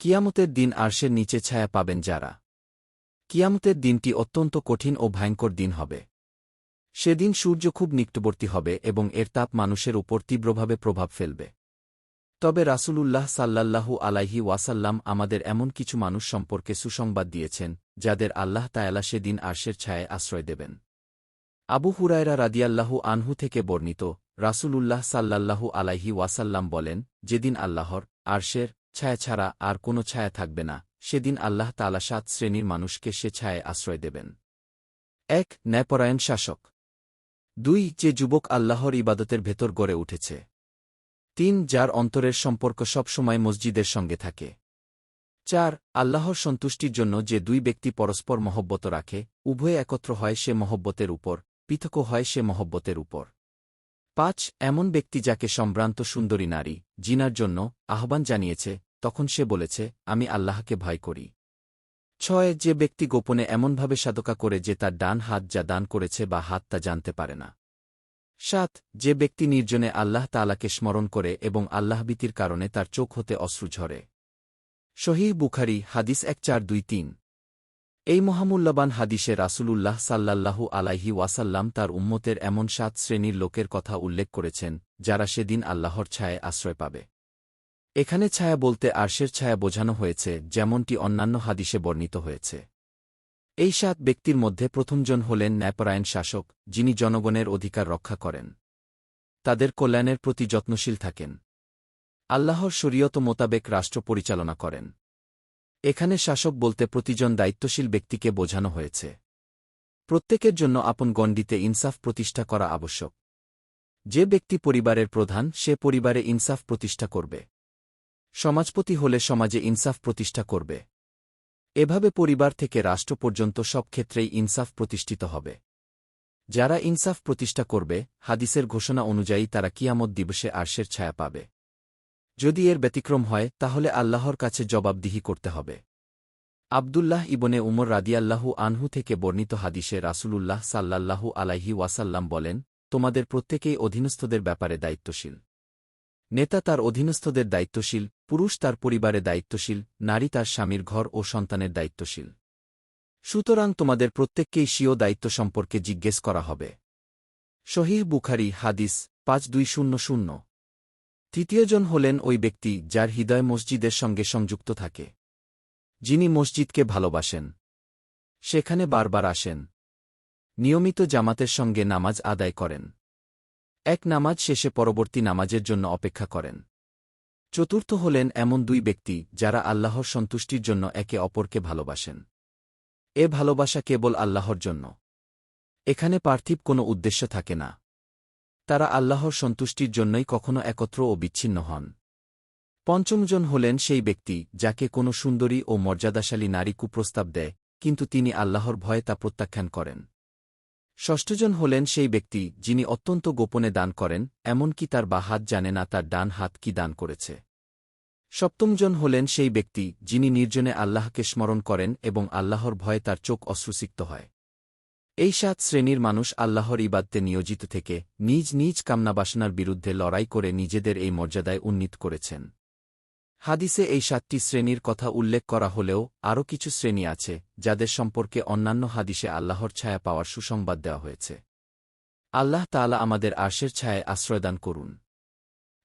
কিয়ামতের দিন আরশের নিচে ছায়া পাবেন যারা। কিয়ামতের দিনটি অত্যন্ত কঠিন ও ভয়ঙ্কর দিন হবে। সেদিন সূর্য খুব নিকটবর্তী হবে এবং এর তাপ মানুষের উপর তীব্রভাবে প্রভাব ফেলবে। তবে রাসূলুল্লাহ সাল্লাল্লাহু আলাইহি ওয়াসাল্লাম আমাদের এমন কিছু মানুষ সম্পর্কে সুসংবাদ দিয়েছেন, যাদের আল্লাহ তায়ালা সেদিন আরশের ছায়ে আশ্রয় দেবেন। আবু হুরায়রা রাদিয়াল্লাহু আনহু থেকে বর্ণিত, রাসূলুল্লাহ সাল্লাল্লাহু আলাইহি ওয়াসাল্লাম বলেন, যেদিন আল্লাহর, আরশের ছায়া ছাড়া আর কোনো ছায়া থাকবে না, সেদিন আল্লাহ তালা সাত শ্রেণির মানুষকে সে ছায়ে আশ্রয় দেবেন। এক, ন্যায়পরায়ণ শাসক। দুই, যে যুবক আল্লাহর ইবাদতের ভেতর গড়ে উঠেছে। তিন, যার অন্তরের সম্পর্ক সবসময় মসজিদের সঙ্গে থাকে। চার, আল্লাহর সন্তুষ্টির জন্য যে দুই ব্যক্তি পরস্পর মহব্বত রাখে, উভয়ে একত্র হয় সে মহব্বতের উপর, পৃথকও হয় সে মহব্বতের উপর। পাঁচ, এমন ব্যক্তি যাকে সম্ভ্রান্ত সুন্দরী নারী, জিনার জন্য আহ্বান জানিয়েছে, তখন সে বলেছে, আমি আল্লাহকে ভয় করি। ছয়, যে ব্যক্তি গোপনে এমনভাবে সাদকা করে যে তার ডান হাত যা দান করেছে বা হাত তা জানতে পারে না। সাত, যে ব্যক্তি নির্জনে আল্লাহ তালাকে স্মরণ করে এবং আল্লাহবিতির কারণে তার চোখ হতে অশ্রু ঝরে। শহীদ বুখারি, হাদিস এক চার দুই তিন। এই মহামূল্যবান হাদিসে রাসূলুল্লাহ সাল্লাল্লাহু আলাইহি ওয়াসাল্লাম তার উম্মতের এমন সাত শ্রেণির লোকের কথা উল্লেখ করেছেন, যারা সেদিন আল্লাহর ছায়ে আশ্রয় পাবে। এখানে ছায়া বলতে আরশের ছায়া বোঝানো হয়েছে, যেমনটি অন্যান্য হাদিসে বর্ণিত হয়েছে। এই সাত ব্যক্তির মধ্যে প্রথমজন হলেন ন্যায়পরায়ণ শাসক, যিনি জনগণের অধিকার রক্ষা করেন। তাদের কল্যাণের প্রতি যত্নশীল থাকেন। আল্লাহর শরীয়ত মোতাবেক রাষ্ট্র পরিচালনা করেন। এখানে শাসক বলতে প্রতিজন দায়িত্বশীল ব্যক্তিকে বোঝানো হয়েছে। প্রত্যেকের জন্য আপন গণ্ডিতে ইনসাফ প্রতিষ্ঠা করা আবশ্যক। যে ব্যক্তি পরিবারের প্রধান, সে পরিবারে ইনসাফ প্রতিষ্ঠা করবে। সমাজপতি হলে সমাজে ইনসাফ প্রতিষ্ঠা করবে। এভাবে পরিবার থেকে রাষ্ট্র পর্যন্ত সব ক্ষেত্রেই ইনসাফ প্রতিষ্ঠিত হবে। যারা ইনসাফ প্রতিষ্ঠা করবে, হাদিসের ঘোষণা অনুযায়ী তারা কিয়ামত দিবসে আরশের ছায়া পাবে। যদি এর ব্যতিক্রম হয়, তাহলে আল্লাহর কাছে জবাবদিহি করতে হবে। আবদুল্লাহ ইবনে উমর রাদিয়াল্লাহু আনহু থেকে বর্ণিত হাদিসে রাসূলুল্লাহ সাল্লাল্লাহু আলাইহি ওয়াসাল্লাম বলেন, তোমাদের প্রত্যেকেই অধীনস্থদের ব্যাপারে দায়িত্বশীল। নেতা তার অধীনস্থদের দায়িত্বশীল, পুরুষ তার পরিবারে দায়িত্বশীল, নারী তার স্বামীর ঘর ও সন্তানের দায়িত্বশীল। সুতরাং তোমাদের প্রত্যেককেই স্বীয় দায়িত্ব সম্পর্কে জিজ্ঞেস করা হবে। শহীহ বুখারি হাদিস পাঁচ দুই শূন্য শূন্য। তৃতীয়জন হলেন ওই ব্যক্তি যার হৃদয় মসজিদের সঙ্গে সংযুক্ত থাকে। যিনি মসজিদকে ভালোবাসেন। সেখানে বারবার আসেন। নিয়মিত জামাতের সঙ্গে নামাজ আদায় করেন। এক নামাজ শেষে পরবর্তী নামাজের জন্য অপেক্ষা করেন। চতুর্থ হলেন এমন দুই ব্যক্তি যারা আল্লাহর সন্তুষ্টির জন্য একে অপরকে ভালোবাসেন। এ ভালোবাসা কেবল আল্লাহর জন্য। এখানে পার্থিব কোনো উদ্দেশ্য থাকে না। তারা আল্লাহর সন্তুষ্টির জন্যই কখনো একত্র ও বিচ্ছিন্ন হন। পঞ্চমজন হলেন সেই ব্যক্তি, যাকে কোনো সুন্দরী ও মর্যাদাশালী নারী কুপ্রস্তাব দেয়, কিন্তু তিনি আল্লাহর ভয়ে তা প্রত্যাখ্যান করেন। ষষ্ঠজন হলেন সেই ব্যক্তি, যিনি অত্যন্ত গোপনে দান করেন, এমনকি তার বা হাত জানে না তার ডান হাত কি দান করেছে। সপ্তমজন হলেন সেই ব্যক্তি, যিনি নির্জনে আল্লাহকে স্মরণ করেন এবং আল্লাহর ভয়ে তার চোখ অশ্রুসিক্ত হয়। এই সাত শ্রেণির মানুষ আল্লাহর ইবাদতে নিয়োজিত থেকে নিজ নিজ কামনাবাসনার বিরুদ্ধে লড়াই করে নিজেদের এই মর্যাদায় উন্নীত করেছেন। হাদিসে এই সাতটি শ্রেণির কথা উল্লেখ করা হলেও আরও কিছু শ্রেণি আছে যাদের সম্পর্কে অন্যান্য হাদিসে আল্লাহর ছায়া পাওয়ার সুসংবাদ দেওয়া হয়েছে। আল্লাহ তালা আমাদের আর্শের ছায়ায় আশ্রয়দান করুন।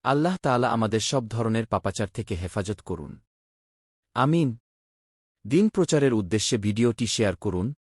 আল্লাহ তালা আমাদের সব ধরনের পাপাচার থেকে হেফাজত করুন। আমিন। দিন প্রচারের উদ্দেশ্যে ভিডিওটি শেয়ার করুন